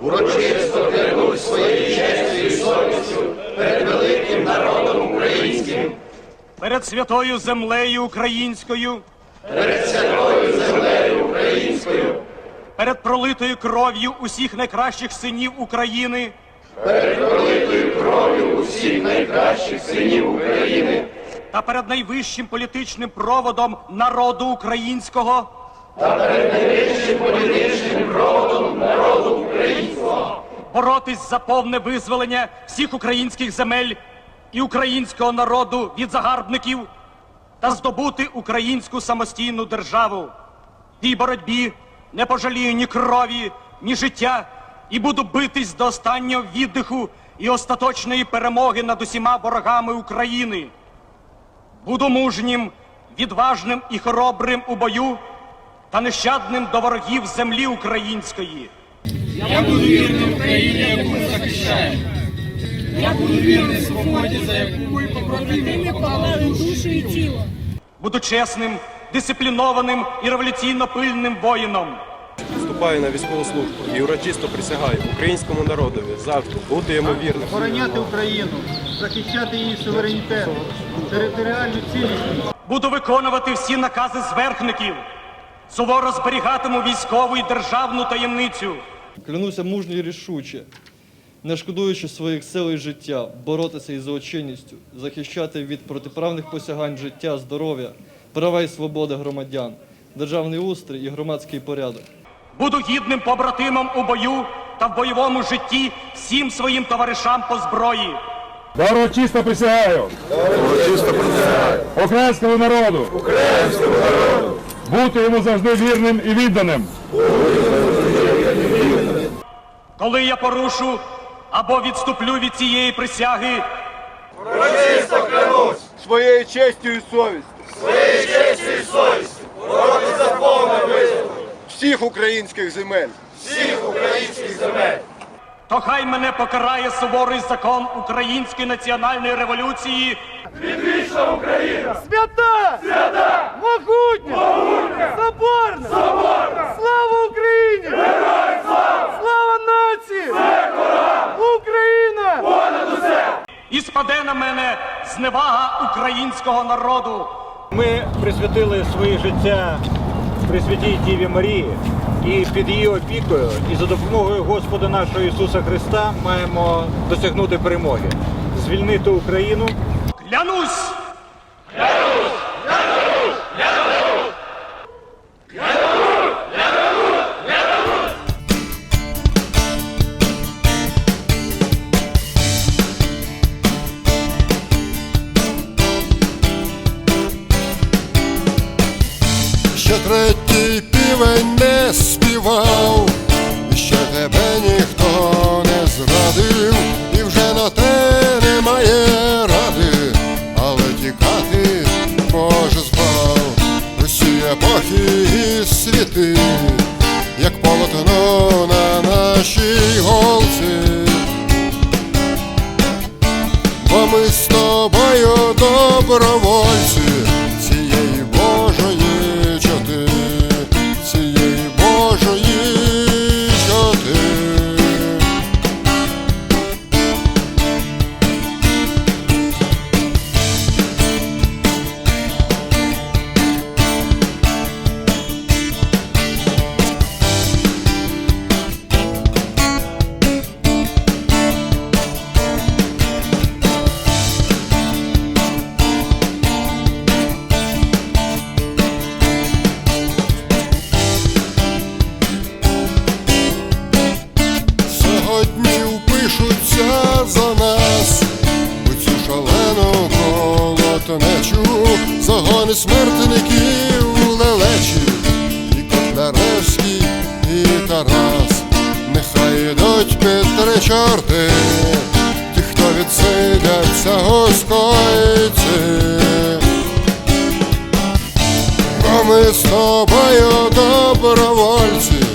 Урочисто клянусь своєю честю і совістю перед великим народом українським, перед святою землею українською, перед святою землею українською, перед пролитою кров'ю усіх найкращих синів України, перед пролитою кров'ю усіх найкращих синів України. Та перед найвищим політичним проводом народу українського та перед політичним проводом народу українського, боротись за повне визволення всіх українських земель і українського народу від загарбників та здобути українську самостійну державу. В тій боротьбі не пожалію ні крові, ні життя і буду битись до останнього віддиху і остаточної перемоги над усіма ворогами України. Буду мужнім, відважним і хоробрим у бою та нещадним до ворогів землі української. Я буду вірним Україні, яку ми захищаємо. Я буду вірний свободі, за яку ми побратими поклали душу і тіло. Буду чесним, дисциплінованим і революційно пильним воїном. Вступаю на військову службу і урочисто присягаю українському народові завжди бути йому вірним. охороняти Україну, захищати її суверенітет, територіальну цілісність. Буду виконувати всі накази зверхників. Суворо зберігатиму військову і державну таємницю. Клянуся мужньо і рішуче, не шкодуючи своїх сил і життя, боротися із злочинністю, захищати від протиправних посягань життя, здоров'я, права і свободи громадян, державний устрій і громадський порядок. Буду гідним побратимом у бою та в бойовому житті всім своїм товаришам по зброї. Доброчисто присягаю. Доброчисто присягаю. Українському народу. Українському народу. Бути йому завжди вірним і відданим. Коли я порушу або відступлю від цієї присяги, Своєю честю і совістю. Своєю честю і совістю. Боротися за повне визволення. Всіх українських земель. то хай мене покарає суворий закон Української національної революції Свята! Свята! І спаде на мене зневага українського народу. Ми присвятили своє життя Пресвятій Діві Марії і під її опікою, і за допомогою Господа нашого Ісуса Христа маємо досягнути перемоги, звільнити Україну. Клянусь! Співав, і ще тебе ніхто не зрадив, і вже на те немає ради, але тікати може збав усі епохи і світи, як полотно на нашій голці. Бо ми з тобою добровольці загони смертників лелечі, і Котляревський, і Тарас, нехай ідуть Петри чорти, ті, хто відсидяться госкойці. Бо ми з тобою добровольці